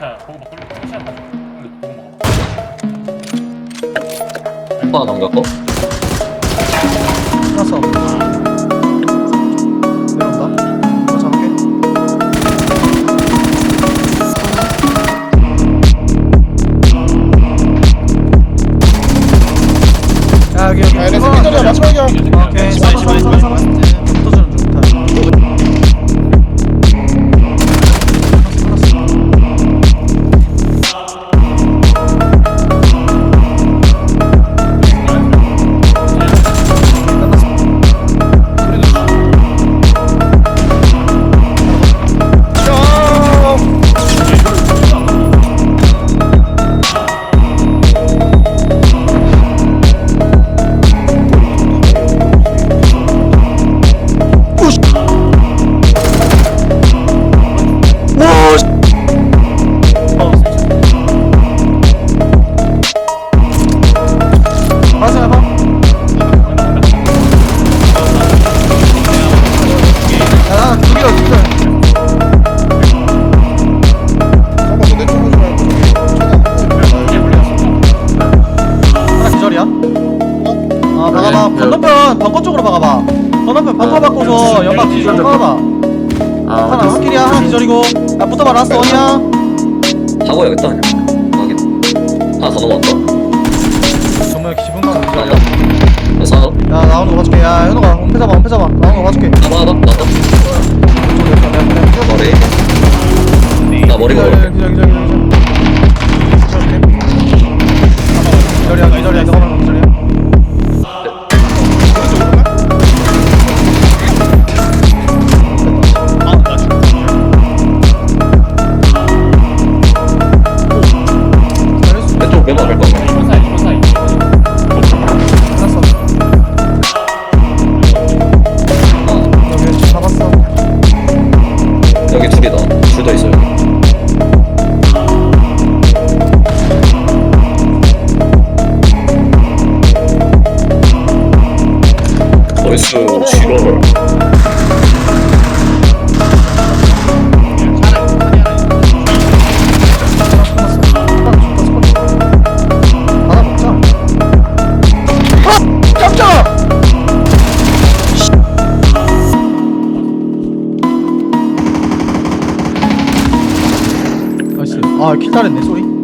자 보고 먹고 시간 가져 보고 먹어 하나 남겼고 끝났어 내려온다. 이거 잡을게. 야 여기 여기 야 얘네 새끼들이야 마지막이야 오케이 아 박아봐 건너편 벙커 쪽으로 박아봐. 건너편 벙커 바꿔서 연막 뒤로 박아봐 하나 확킬이야 하나 기절이고. 야 붙어봐 라스트 원이야. 사고야겠다 그냥. 확인 하나 더 넘어왔다 정말 기분 나는 하나 더 사나 야 나오는 거 봐줄게. 야 현우가 엄폐 잡아 엄폐 잡아 나오는 거 봐줄게. 하나 하나 여기 둘이다 둘더 있어 여기 나이스 하 아, 킬 잘했네, 소리.